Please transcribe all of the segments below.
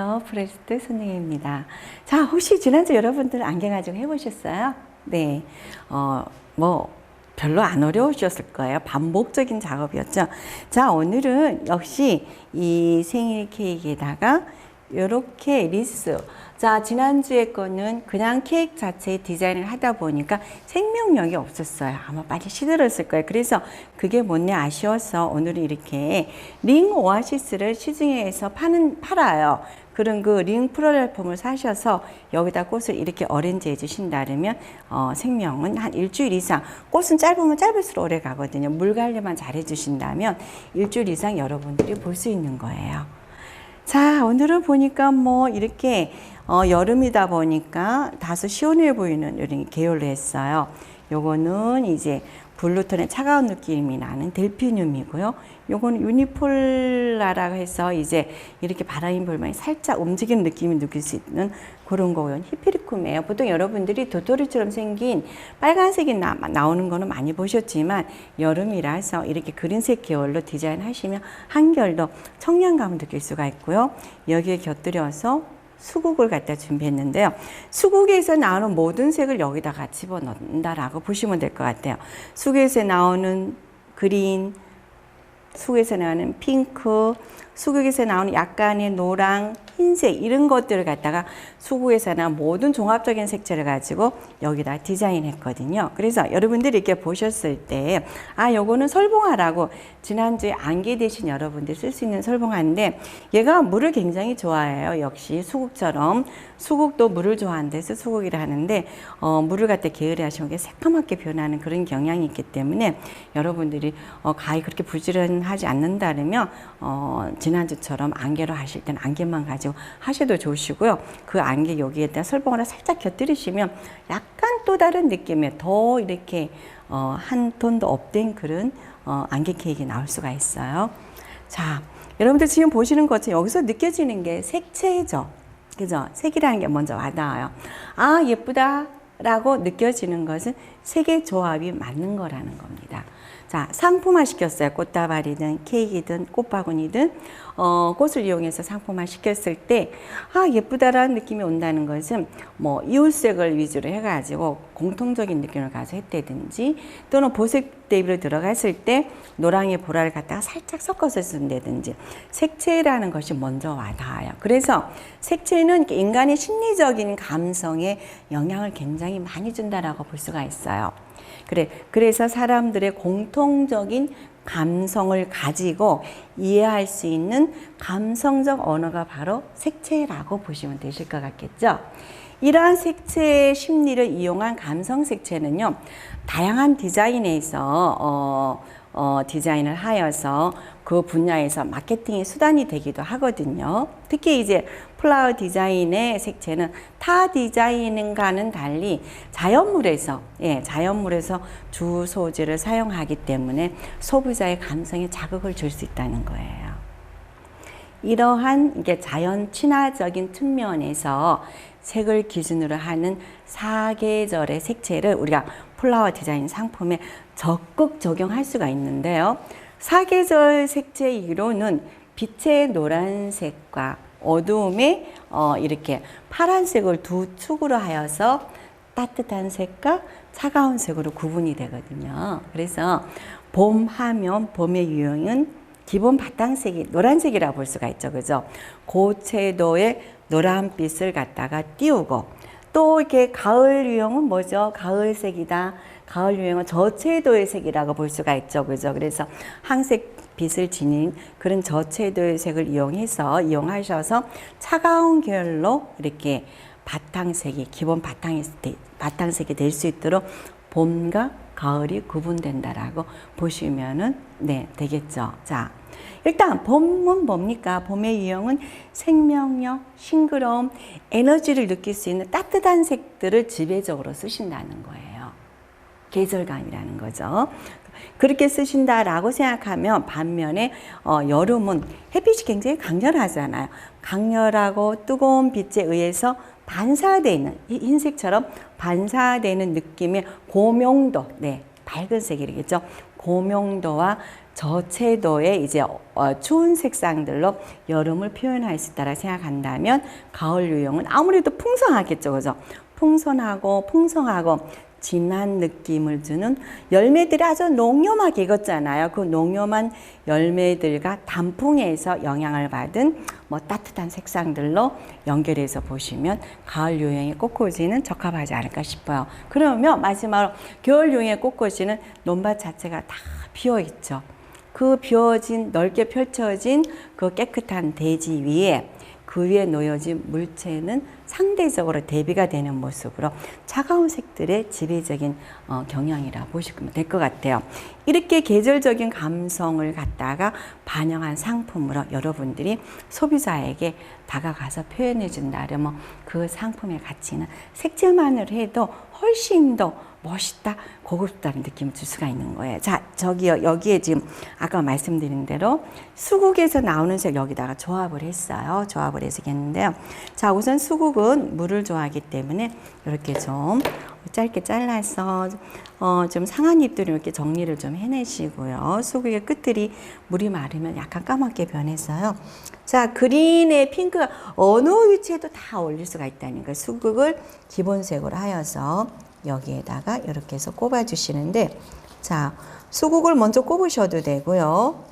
안녕하세요. 프레스트 손님입니다. 자, 혹시 지난주 여러분들 안경 화장 해보셨어요? 네. 어, 뭐, 별로 안 어려우셨을 거예요. 반복적인 작업이었죠. 자, 오늘은 역시 이 생일 케이크에다가 요렇게 리스. 자, 지난주에 거는 그냥 케이크 자체 디자인을 하다 보니까 생명력이 없었어요. 아마 빨리 시들었을 거예요. 그래서 그게 뭐냐 아쉬워서 오늘은 이렇게 링 오아시스를 시중에서 파는, 팔아요. 그런 그링 프로레폼을 사셔서 여기다 꽃을 이렇게 어렌지 해 주신다면 어, 생명은 한 일주일 이상 꽃은 짧으면 짧을수록 오래 가거든요. 물 관리만 잘 해주신다면 일주일 이상 여러분들이 볼 수 있는 거예요. 자, 오늘은 보니까 뭐 이렇게 어, 여름이다 보니까 다소 시원해 보이는 이런 계열로 했어요. 요거는 이제 블루톤의 차가운 느낌이 나는 델피늄이고요. 요거는 유니폴라라고 해서 이제 이렇게 바람이 불면 살짝 움직이는 느낌이 느낄 수 있는 그런 거고요. 히피리쿰이에요. 보통 여러분들이 도토리처럼 생긴 빨간색이 나, 나오는 거는 많이 보셨지만 여름이라서 이렇게 그린색 계열로 디자인 하시면 한결 더 청량감을 느낄 수가 있고요. 여기에 곁들여서 수국을 갖다 준비했는데요. 수국에서 나오는 모든 색을 여기다가 집어넣는다라고 보시면 될 것 같아요. 수국에서 나오는 그린, 수국에서 나오는 핑크, 수국에서 나오는 약간의 노랑, 흰색 이런 것들을 갖다가 수국에서나 모든 종합적인 색채를 가지고 여기다 디자인했거든요. 그래서 여러분들이 이렇게 보셨을 때, 아, 요거는 설봉화라고 지난주에 안개 대신 여러분들이 쓸수 있는 설봉화인데 얘가 물을 굉장히 좋아해요. 역시 수국처럼. 수국도 물을 좋아하는 데서 수국이라 하는데 어, 물을 갖다 게으리 하시면 새까맣게 변하는 그런 경향이 있기 때문에 여러분들이 어, 가히 그렇게 부지런하지 않는다면 어, 지난주처럼 안개로 하실 때는 안개만 가지고 하셔도 좋으시고요. 그 안개 여기에다 설봉을 살짝 곁들이시면 약간 또 다른 느낌의 더 이렇게 어, 한 톤도 업된 그런 어, 안개 케이크 나올 수가 있어요. 자, 여러분들 지금 보시는 것처럼 여기서 느껴지는 게 색채죠. 그죠? 색이라는 게 먼저 와닿아요. 아, 예쁘다. 라고 느껴지는 것은 색의 조합이 맞는 거라는 겁니다. 자, 상품화 시켰어요. 꽃다발이든 케이크든 꽃바구니든 어, 꽃을 이용해서 상품화 시켰을 때 아, 예쁘다라는 느낌이 온다는 것은 뭐 이웃색을 위주로 해가지고 공통적인 느낌을 가서 했다든지 또는 보색 대비로 들어갔을 때 노랑의 보라를 갖다가 살짝 섞어서 쓴다든지 색채라는 것이 먼저 와닿아요. 그래서 색채는 인간의 심리적인 감성에 영향을 굉장히 많이 준다라고 볼 수가 있어요. 그래, 그래서 사람들의 공통적인 감성을 가지고 이해할 수 있는 감성적 언어가 바로 색채라고 보시면 되실 것 같겠죠. 이러한 색채의 심리를 이용한 감성 색채는요, 다양한 디자인에서 어, 어, 디자인을 하여서 그 분야에서 마케팅의 수단이 되기도 하거든요. 특히 이제 플라워 디자인의 색채는 타 디자인과는 달리 자연물에서, 예, 자연물에서 주 소재를 사용하기 때문에 소비자의 감성에 자극을 줄 수 있다는 거예요. 이러한 이게 자연 친화적인 측면에서 색을 기준으로 하는 사계절의 색채를 우리가 플라워 디자인 상품에 적극 적용할 수가 있는데요. 사계절 색채의 이론은 빛의 노란색과 어두움의 어, 이렇게 파란색을 두 축으로 하여서 따뜻한 색과 차가운 색으로 구분이 되거든요. 그래서 봄 하면 봄의 유형은 기본 바탕색이 노란색이라 볼 수가 있죠. 그죠? 고채도의 노란빛을 갖다가 띄우고 또 이렇게 가을 유형은 뭐죠? 가을색이다. 가을 유형은 저채도의 색이라고 볼 수가 있죠. 그죠? 그래서 항색 빛을 지닌 그런 저채도의 색을 이용해서 이용하셔서 차가운 계열로 이렇게 바탕색이 기본 바탕이 바탕색이 될 수 있도록 봄과 가을이 구분된다라고 보시면은 네 되겠죠. 자 일단 봄은 뭡니까? 봄의 유형은 생명력, 싱그러움, 에너지를 느낄 수 있는 따뜻한 색들을 지배적으로 쓰신다는 거예요. 계절감이라는 거죠. 그렇게 쓰신다라고 생각하면 반면에 어, 여름은 햇빛이 굉장히 강렬하잖아요. 강렬하고 뜨거운 빛에 의해서 반사되는 흰색처럼 반사되는 느낌의 고명도, 네, 밝은 색이겠죠. 고명도와 저채도의 이제 어, 추운 색상들로 여름을 표현할 수 있다라 생각한다면 가을 유형은 아무래도 풍성하겠죠, 그죠? 풍선하고 풍성하고 진한 느낌을 주는 열매들이 아주 농염하게 익었잖아요. 그 농염한 열매들과 단풍에서 영향을 받은 뭐 따뜻한 색상들로 연결해서 보시면 가을 유형의 꽃꽂이는 적합하지 않을까 싶어요. 그러면 마지막으로 겨울 유형의 꽃꽂이는 논밭 자체가 다 비어 있죠. 그 비어진 넓게 펼쳐진 그 깨끗한 대지 위에 그 위에 놓여진 물체는 상대적으로 대비가 되는 모습으로 차가운 색들의 지배적인 어, 경향이라 보시면 될 것 같아요. 이렇게 계절적인 감성을 갖다가 반영한 상품으로 여러분들이 소비자에게 다가가서 표현해 준다면 그 상품의 가치는 색채만으로 해도 훨씬 더 멋있다, 고급스다는 느낌을 줄 수가 있는 거예요. 자, 저기요, 여기에 지금 아까 말씀드린 대로 수국에서 나오는 색 여기다가 조합을 했어요. 조합을 해서 했는데요. 자, 우선 수국은 물을 좋아하기 때문에 이렇게 좀 짧게 잘라서 어, 좀 상한 잎들을 이렇게 정리를 좀 해내시고요. 수국의 끝들이 물이 마르면 약간 까맣게 변해서요. 자, 그린의 핑크가 어느 위치에도 다 올릴 수가 있다는 거예요. 수국을 기본색으로 하여서 여기에다가 이렇게 해서 꼽아 주시는데 자, 수국을 먼저 꼽으셔도 되고요.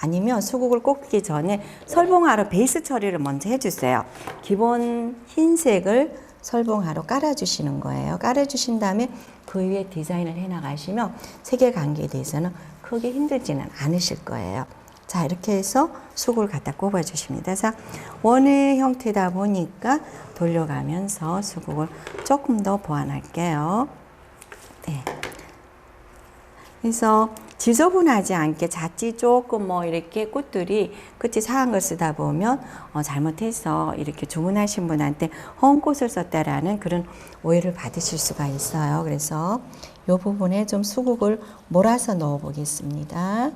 아니면 수국을 꼽기 전에 설봉하러 베이스 처리를 먼저 해주세요. 기본 흰색을 설봉하러 깔아주시는 거예요. 깔아주신 다음에 그 위에 디자인을 해나가시면 색의 관계에 대해서는 크게 힘들지는 않으실 거예요. 자, 이렇게 해서 수국을 갖다 꼽아주십니다. 자, 원의 형태다 보니까 돌려가면서 수국을 조금 더 보완할게요. 네. 그래서 지저분하지 않게 자칫 조금 뭐 이렇게 꽃들이 끝이 상한 걸 쓰다 보면 어 잘못해서 이렇게 주문하신 분한테 허운 꽃을 썼다라는 그런 오해를 받으실 수가 있어요. 그래서 이 부분에 좀 수국을 몰아서 넣어 보겠습니다.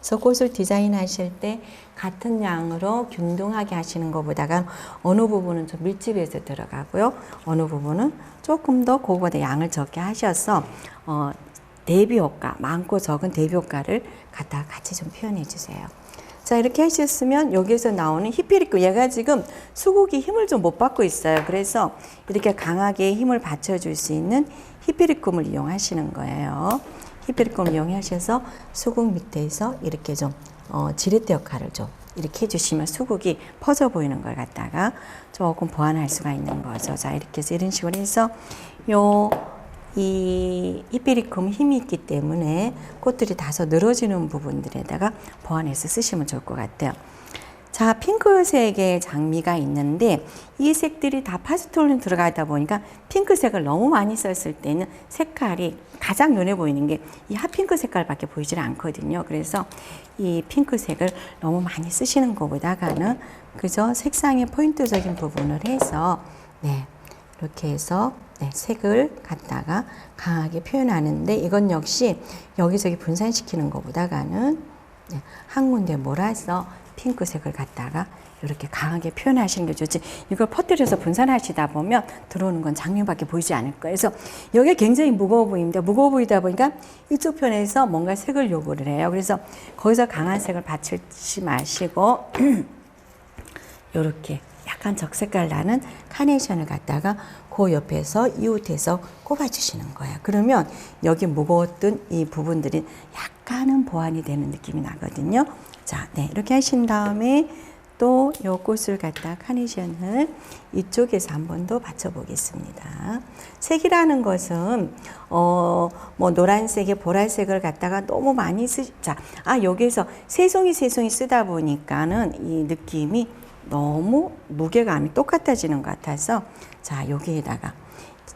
그래서 꽃을 디자인하실 때 같은 양으로 균등하게 하시는 것보다가 어느 부분은 좀 밀집해서 들어가고요. 어느 부분은 조금 더 그거보다 양을 적게 하셔서 어, 대비 효과, 많고 적은 대비 효과를 갖다 같이 좀 표현해 주세요. 자, 이렇게 하셨으면 여기에서 나오는 히페리크, 얘가 지금 수국이 힘을 좀 못 받고 있어요. 그래서 이렇게 강하게 힘을 받쳐 줄 수 있는 히페리쿰을 이용하시는 거예요. 히페리쿰을 이용하셔서 수국 밑에서 이렇게 좀 어, 지렛대 역할을 좀 이렇게 해주시면 수국이 퍼져 보이는 걸 갖다가 조금 보완할 수가 있는 거죠. 자, 이렇게 해서 이런 식으로 해서 요, 이 히페리쿰 힘이 있기 때문에 꽃들이 다소 늘어지는 부분들에다가 보완해서 쓰시면 좋을 것 같아요. 자, 핑크색의 장미가 있는데 이 색들이 다 파스텔로 들어가다 보니까 핑크색을 너무 많이 썼을 때는 색깔이 가장 눈에 보이는 게 이 핫핑크 색깔밖에 보이질 않거든요. 그래서 이 핑크색을 너무 많이 쓰시는 것보다가는 그저 색상의 포인트적인 부분을 해서 네, 이렇게 해서 네, 색을 갖다가 강하게 표현하는데 이건 역시 여기저기 분산시키는 것보다가는 네, 한 군데 몰아서 핑크색을 갖다가 이렇게 강하게 표현하시는 게 좋지. 이걸 퍼뜨려서 분산하시다 보면 들어오는 건 장면밖에 보이지 않을 거예요. 그래서 여기 굉장히 무거워 보입니다. 무거워 보이다 보니까 이쪽 편에서 뭔가 색을 요구를 해요. 그래서 거기서 강한 색을 받치지 마시고 이렇게 약간 적색깔 나는 카네이션을 갖다가 그 옆에서 이웃해서 꼽아주시는 거예요. 그러면 여기 무거웠던 이 부분들이 약간은 보완이 되는 느낌이 나거든요. 자, 네, 이렇게 하신 다음에 또 요 꽃을 갖다 카네이션을 이쪽에서 한 번 더 받쳐보겠습니다. 색이라는 것은 어 뭐 노란색에 보라색을 갖다가 너무 많이 쓰. 자, 아 여기에서 세 송이 세 송이 쓰다 보니까는 이 느낌이 너무 무게감이 똑같아지는 것 같아서 자 여기에다가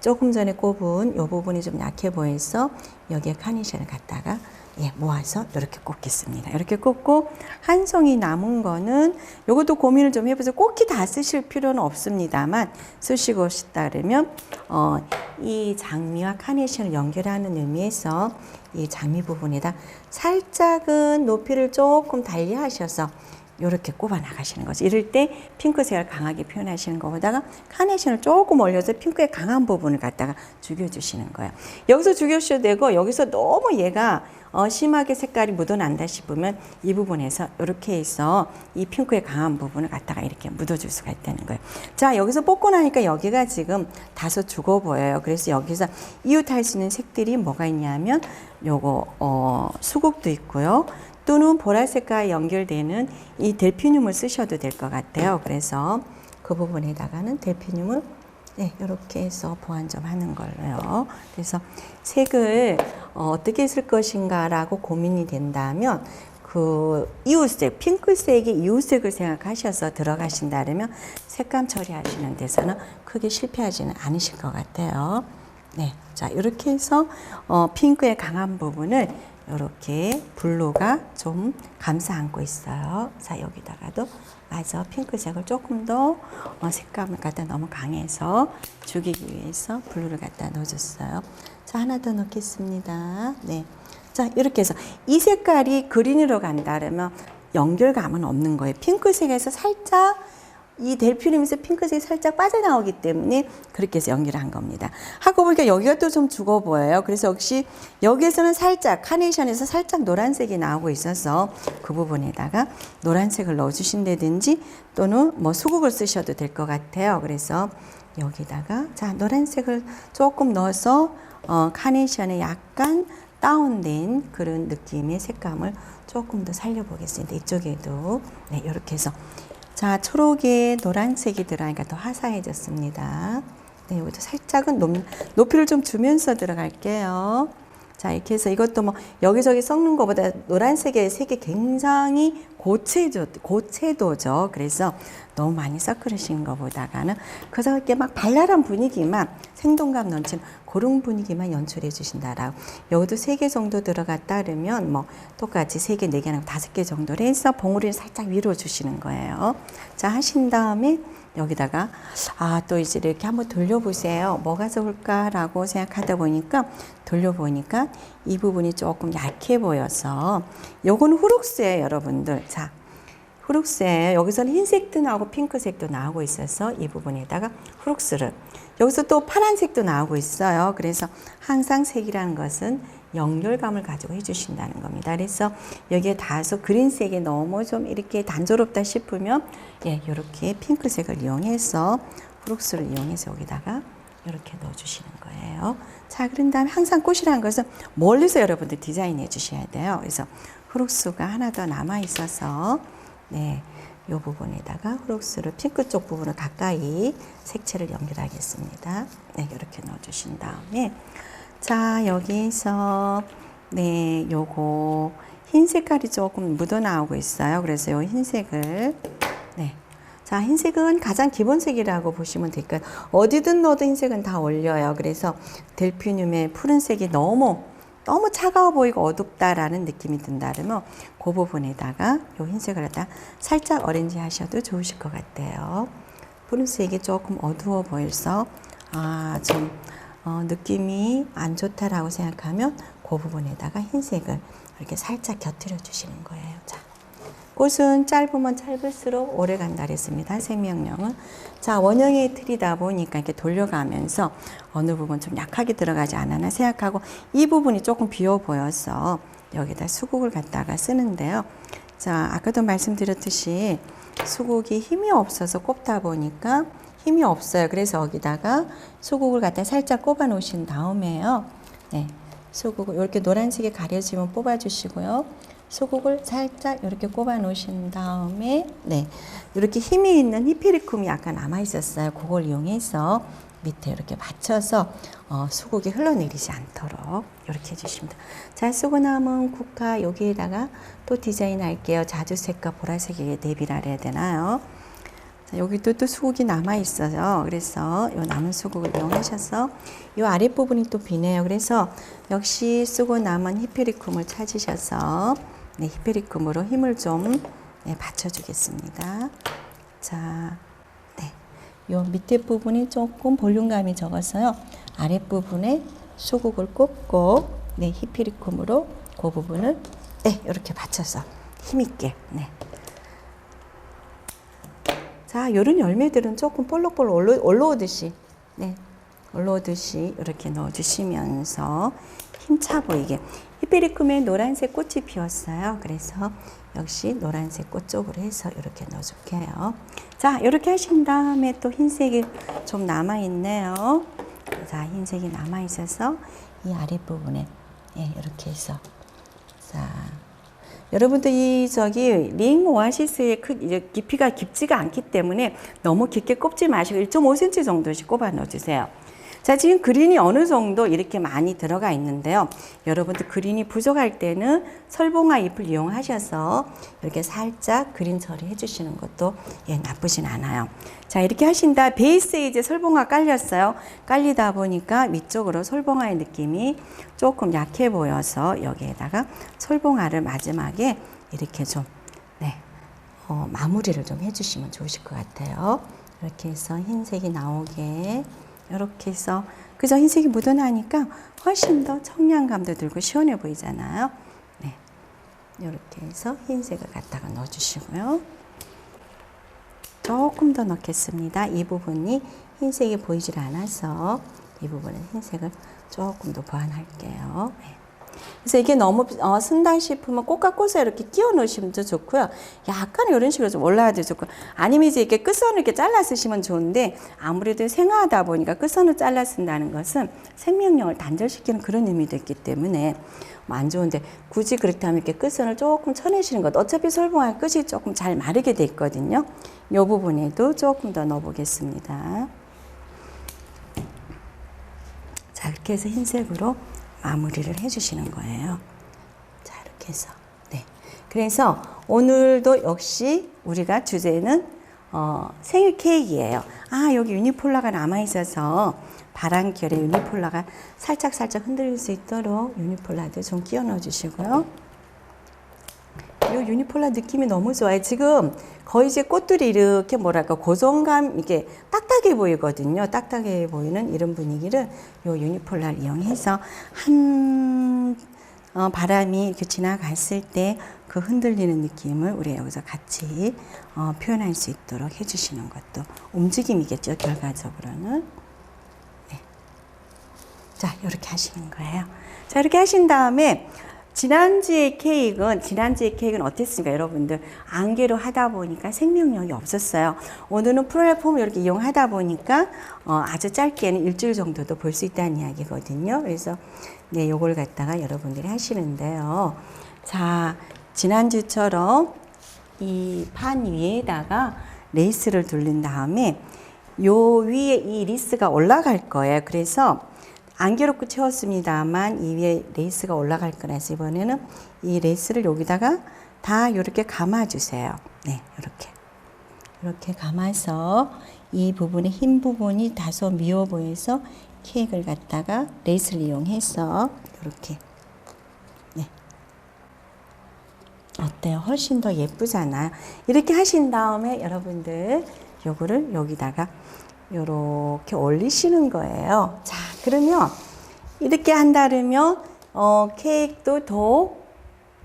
조금 전에 꼽은 이 부분이 좀 약해 보여서 여기에 카네이션을 갖다가 예, 모아서 이렇게 꼽겠습니다. 이렇게 꼽고 한 송이 남은 거는 이것도 고민을 좀 해보세요. 꼭히 다 쓰실 필요는 없습니다만 쓰시고 싶다 그러면 어, 이 장미와 카네이션을 연결하는 의미에서 이 장미 부분에다 살짝은 높이를 조금 달리 하셔서 이렇게 꼽아 나가시는 거죠. 이럴 때 핑크색을 강하게 표현하시는 것보다가 카네이션을 조금 올려서 핑크의 강한 부분을 갖다가 죽여주시는 거예요. 여기서 죽여주셔도 되고 여기서 너무 얘가 어, 심하게 색깔이 묻어난다 싶으면 이 부분에서 이렇게 해서 이 핑크의 강한 부분을 갖다가 이렇게 묻어줄 수가 있다는 거예요. 자 여기서 뽑고 나니까 여기가 지금 다소 죽어 보여요. 그래서 여기서 이웃할 수 있는 색들이 뭐가 있냐면 요거 어, 수국도 있고요. 또는 보라색과 연결되는 이 델피늄을 쓰셔도 될 것 같아요. 그래서 그 부분에다가는 델피늄을 네, 이렇게 해서 보완 좀 하는 걸로요. 그래서 색을 어, 떻게 쓸 것인가라고 고민이 된다면 그 이웃색, 핑크색이 이웃색을 생각하셔서 들어가신다면 색감 처리하시는 데서는 크게 실패하지는 않으실 것 같아요. 네, 자 이렇게 해서 어, 핑크의 강한 부분을 이렇게 블루가 좀 감싸 안고 있어요. 자 여기다가도 맞아 핑크색을 조금 더 어, 색감을 갖다 너무 강해서 죽이기 위해서 블루를 갖다 넣어줬어요. 자 하나 더 넣겠습니다. 네. 자 이렇게 해서 이 색깔이 그린으로 간다면 연결감은 없는 거예요. 핑크색에서 살짝 이 델피늄에서 핑크색이 살짝 빠져나오기 때문에 그렇게 해서 연기를 한 겁니다. 하고 보니까 여기가 또 좀 죽어 보여요. 그래서 역시 여기에서는 살짝 카네이션에서 살짝 노란색이 나오고 있어서 그 부분에다가 노란색을 넣어주신다든지 또는 뭐 수국을 쓰셔도 될 것 같아요. 그래서 여기다가 자 노란색을 조금 넣어서 어, 카네이션에 약간 다운된 그런 느낌의 색감을 조금 더 살려보겠습니다. 이쪽에도 네 이렇게 해서 자, 초록에 노란색이 들어가니까 더 화사해졌습니다. 네, 여기도 살짝은 높, 높이를 좀 주면서 들어갈게요. 자, 이렇게 해서 이것도 뭐 여기저기 섞는 것보다 노란색의 색이 굉장히 고채도, 고채도죠. 그래서 너무 많이 섞으시는 것보다가는 그저 이렇게 막 발랄한 분위기만 생동감 넘치는 그런 분위기만 연출해 주신다라고. 여기도 세 개 정도 들어갔다 그러면 뭐 똑같이 세 개, 네 개나 다섯 개 정도를 해서 봉우리를 살짝 위로 주시는 거예요. 자, 하신 다음에 여기다가 아 또 이제 이렇게 한번 돌려보세요. 뭐가 좋을까라고 생각하다 보니까 돌려보니까 이 부분이 조금 약해 보여서 요거는 후룩스예요, 여러분들. 자, 후룩스예요. 여기서는 흰색도 나오고 핑크색도 나오고 있어서 이 부분에다가 후룩스를 여기서 또 파란색도 나오고 있어요. 그래서 항상 색이라는 것은 연결감을 가지고 해주신다는 겁니다. 그래서 여기에 다소 그린색이 너무 좀 이렇게 단조롭다 싶으면 예, 이렇게 핑크색을 이용해서 후룩스를 이용해서 여기다가 이렇게 넣어주시는 거예요. 자, 그런 다음에 항상 꽃이라는 것은 멀리서 여러분들 디자인해 주셔야 돼요. 그래서 후룩스가 하나 더 남아 있어서 네, 이 부분에다가 후룩스를 핑크 쪽 부분을 가까이 색채를 연결하겠습니다. 네, 이렇게 넣어주신 다음에 자 여기서 네 요거 흰 색깔이 조금 묻어 나오고 있어요. 그래서 요 흰색을 네. 자, 흰색은 가장 기본색이라고 보시면 될까요? 어디든 넣어도 흰색은 다 어울려요. 그래서 델피늄의 푸른색이 너무 너무 차가워 보이고 어둡다라는 느낌이 든다 그러면 그 부분에다가 요 흰색을 갖다 살짝 어렌지 하셔도 좋으실 것 같아요. 푸른색이 조금 어두워 보여서 아, 좀 어, 느낌이 안 좋다라고 생각하면 그 부분에다가 흰색을 이렇게 살짝 곁들여 주시는 거예요. 자. 꽃은 짧으면 짧을수록 오래 간다 그랬습니다. 생명력은. 자, 원형의 틀이다 보니까 이렇게 돌려가면서 어느 부분 좀 약하게 들어가지 않았나 생각하고 이 부분이 조금 비어 보여서 여기다 수국을 갖다가 쓰는데요. 자, 아까도 말씀드렸듯이 수국이 힘이 없어서 꼽다 보니까 힘이 없어요. 그래서 여기다가 수국을 갖다 살짝 꼽아 놓으신 다음에요. 네. 수국을 이렇게 노란색이 가려지면 뽑아 주시고요. 소국을 살짝 이렇게 꼽아 놓으신 다음에 네 이렇게 힘이 있는 히페리쿰이 약간 남아 있었어요. 그걸 이용해서 밑에 이렇게 받쳐서 어, 수국이 흘러내리지 않도록 이렇게 해주십니다. 자 쓰고 남은 국화 여기에다가 또 디자인 할게요. 자주색과 보라색에 대비를 해야 되나요? 자, 여기도 또 수국이 남아 있어요. 그래서 이 남은 수국을 이용하셔서 이 아랫부분이 또 비네요. 그래서 역시 쓰고 남은 히페리쿰을 찾으셔서 네, 히페리쿰으로 힘을 좀 네, 받쳐주겠습니다. 자, 네, 요 밑에 부분이 조금 볼륨감이 적어서요. 아랫부분에 수국을 꽂고 네, 히페리쿰으로 그 부분을 네, 이렇게 받쳐서 힘있게 네. 자, 요런 열매들은 조금 볼록볼록 올라, 올라오듯이, 네, 올라오듯이 이렇게 넣어주시면서 힘차 보이게. 히페리쿰에 노란색 꽃이 피었어요. 그래서 역시 노란색 꽃 쪽으로 해서 이렇게 넣어줄게요. 자, 이렇게 하신 다음에 또 흰색이 좀 남아있네요. 자, 흰색이 남아있어서 이 아랫부분에, 예, 이렇게 해서. 자, 여러분들 이 저기 링 오아시스의 크 이제 깊이가 깊지가 않기 때문에 너무 깊게 꼽지 마시고 1.5cm 정도씩 꼽아 넣어주세요. 자, 지금 그린이 어느 정도 이렇게 많이 들어가 있는데요. 여러분들 그린이 부족할 때는 설봉화 잎을 이용하셔서 이렇게 살짝 그린 처리해 주시는 것도 예, 나쁘진 않아요. 자, 이렇게 하신다. 베이스에 이제 설봉화 깔렸어요. 깔리다 보니까 위쪽으로 설봉화의 느낌이 조금 약해 보여서 여기에다가 설봉화를 마지막에 이렇게 좀, 네, 어, 마무리를 좀 해주시면 좋으실 것 같아요. 이렇게 해서 흰색이 나오게 이렇게 해서 그저 흰색이 묻어나니까 훨씬 더 청량감도 들고 시원해 보이잖아요. 네, 이렇게 해서 흰색을 갖다가 넣어주시고요. 조금 더 넣겠습니다. 이 부분이 흰색이 보이질 않아서 이 부분은 흰색을 조금 더 보완할게요. 네. 그래서 이게 너무 어, 쓴다 싶으면 꽃과 꽃에 이렇게 끼워 넣으시면 더 좋고요. 약간 이런 식으로 좀 올라와도 좋고 아니면 이제 이렇게 끝선을 이렇게 잘라 쓰시면 좋은데 아무래도 생화하다 보니까 끝선을 잘라 쓴다는 것은 생명력을 단절시키는 그런 의미도 있기 때문에 뭐안 좋은데 굳이 그렇다면 이렇게 끝선을 조금 쳐내시는 것 어차피 솔봉할 끝이 조금 잘 마르게 돼 있거든요. 이 부분에도 조금 더 넣어 보겠습니다. 자 이렇게 해서 흰색으로 마무리를 해주시는 거예요. 자, 이렇게 해서. 네. 그래서 오늘도 역시 우리가 주제는 어, 생일 케이크예요. 아, 여기 유니폴라가 남아있어서 바람결에 유니폴라가 살짝살짝 흔들릴 수 있도록 유니폴라도 좀 끼워 넣어 주시고요. 이 유니폴라 느낌이 너무 좋아요. 지금 거의 이제 꽃들이 이렇게 뭐랄까 고정감 이게 딱딱해 보이거든요. 딱딱해 보이는 이런 분위기를 이 유니폴라를 이용해서 한 어, 바람이 이렇게 지나갔을 때 그 흔들리는 느낌을 우리 여기서 같이 어, 표현할 수 있도록 해주시는 것도 움직임이겠죠. 결과적으로는. 네. 자, 이렇게 하시는 거예요. 자, 이렇게 하신 다음에 지난주의 케이크는 지난주의 케이크는 어땠습니까, 여러분들? 안개로 하다 보니까 생명력이 없었어요. 오늘은 플랫폼을 이렇게 이용하다 보니까 어, 아주 짧게는 일주일 정도도 볼 수 있다는 이야기거든요. 그래서 네, 요걸 갖다가 여러분들이 하시는데요. 자, 지난주처럼 이 판 위에다가 레이스를 둘린 다음에 요 위에 이 리스가 올라갈 거예요. 그래서 안개롭게 채웠습니다만 이 위에 레이스가 올라갈 거라서 이번에는 이 레이스를 여기다가 다 이렇게 감아주세요. 네, 이렇게. 이렇게 감아서 이 부분의 흰 부분이 다소 미워 보여서 케이크를 갖다가 레이스를 이용해서 이렇게 네. 어때요? 훨씬 더 예쁘잖아요. 이렇게 하신 다음에 여러분들 요거를 여기다가 요렇게 올리시는 거예요. 자, 그러면 이렇게 한다면 어, 케이크도 더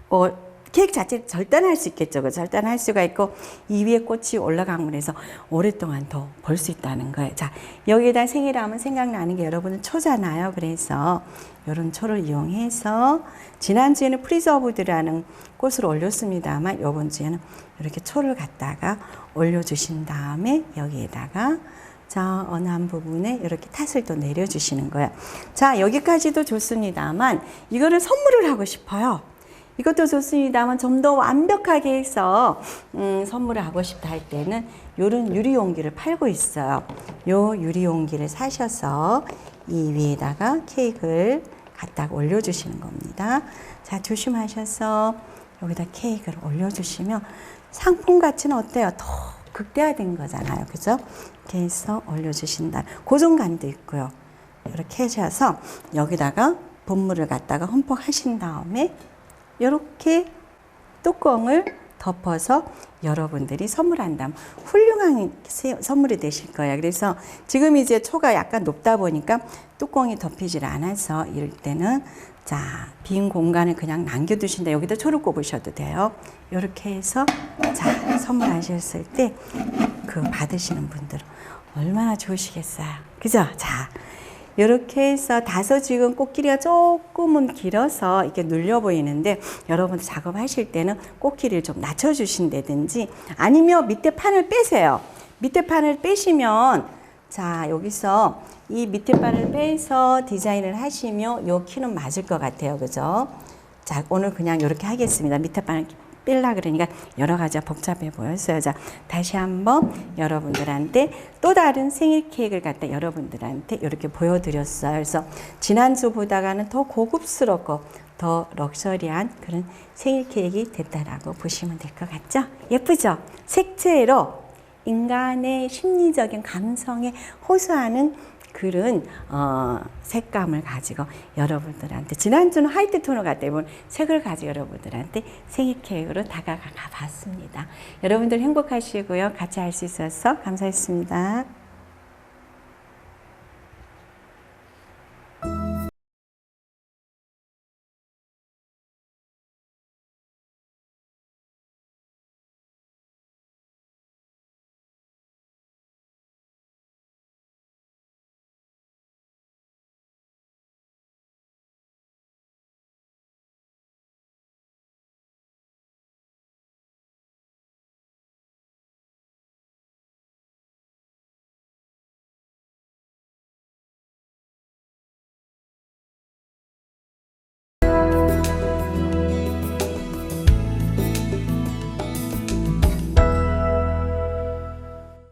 어, 케이크 자체를 절단할 수 있겠죠. 그 절단할 수가 있고 이 위에 꽃이 올라간 거에서 오랫동안 더 볼 수 있다는 거예요. 자, 여기에다 생일 하면 생각나는 게 여러분은 초잖아요. 그래서 이런 초를 이용해서 지난주에는 프리저브드라는 꽃을 올렸습니다만 이번 주에는 이렇게 초를 갖다가 올려주신 다음에 여기에다가 자, 어느 한 부분에 이렇게 탓을 또 내려주시는 거예요. 자, 여기까지도 좋습니다만 이거를 선물을 하고 싶어요. 이것도 좋습니다만 좀 더 완벽하게 해서 음, 선물을 하고 싶다 할 때는 이런 유리 용기를 팔고 있어요. 요 유리 용기를 사셔서 이 위에다가 케이크를 갖다가 올려주시는 겁니다. 자 조심하셔서 여기다 케이크를 올려주시면 상품 가치는 어때요? 더 극대화된 거잖아요. 그죠? 이렇게 해서 올려주신다. 고정감도 있고요. 이렇게 하셔서 여기다가 본물을 갖다가 흠뻑 하신 다음에 이렇게 뚜껑을 덮어서 여러분들이 선물한다면 훌륭한 세- 선물이 되실 거예요. 그래서 지금 이제 초가 약간 높다 보니까 뚜껑이 덮이질 않아서 이럴 때는 자, 빈 공간을 그냥 남겨두신다. 여기다 초를 꼽으셔도 돼요. 이렇게 해서 자, 선물하셨을 때 그 받으시는 분들은 얼마나 좋으시겠어요. 그죠? 자, 이렇게 해서 다소 지금 꽃길이가 조금은 길어서 이렇게 눌려 보이는데 여러분 작업하실 때는 꽃길이를 좀 낮춰주신다든지 아니면 밑에 판을 빼세요. 밑에 판을 빼시면 자 여기서 이 밑에 판을 빼서 디자인을 하시면 요 키는 맞을 것 같아요. 그죠? 자 오늘 그냥 이렇게 하겠습니다. 밑에 판을 뺄라 그러니까 여러 가지가 복잡해 보였어요. 자, 다시 한번 여러분들한테 또 다른 생일 케이크를 갖다 여러분들한테 이렇게 보여드렸어요. 그래서 지난주 보다가는 더 고급스럽고 더 럭셔리한 그런 생일 케이크 됐다라고 보시면 될 것 같죠? 예쁘죠? 색채로 인간의 심리적인 감성에 호소하는 그런 어, 색감을 가지고 여러분들한테 지난주는 화이트 갖다 입은 색을 가지고 여러분들한테 생일 케이크로 다가가 봤습니다. 여러분들 행복하시고요. 같이 할 수 있어서 감사했습니다.